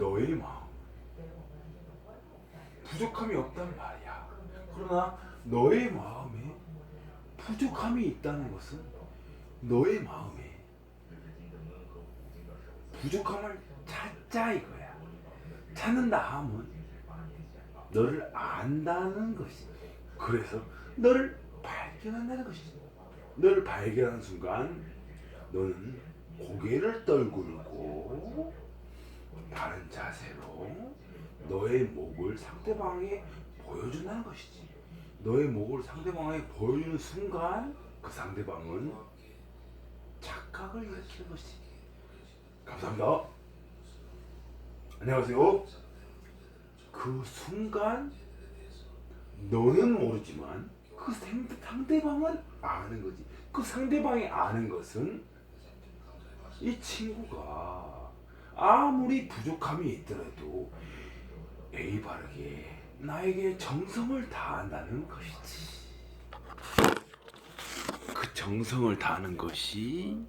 너의 마음 부족함이 없단 말이야. 그러나 너의 마음에 부족함이 있다는 것은 너의 마음에 부족함을 찾자 이거야. 찾는다 함은 너를 안다는 것이. 그래서 너를 발견한다는 것이. 너를 발견한 순간 너는 고개를 떨굴고 바른 자세로 너의 목을 상대방에 보여준다는 것이지. 너의 목을 상대방에게 보여주는 순간 그 상대방은 착각을 일으키는 것이지. 감사합니다. 안녕하세요. 그 순간 너는 모르지만 그 상- 상대방은 아는 거지. 그 상대방이 아는 것은 이 친구가 아무리 부족함이 있더라도 예의 바르게 나에게 정성을 다한다는 것이지. 그 정성을 다하는 것이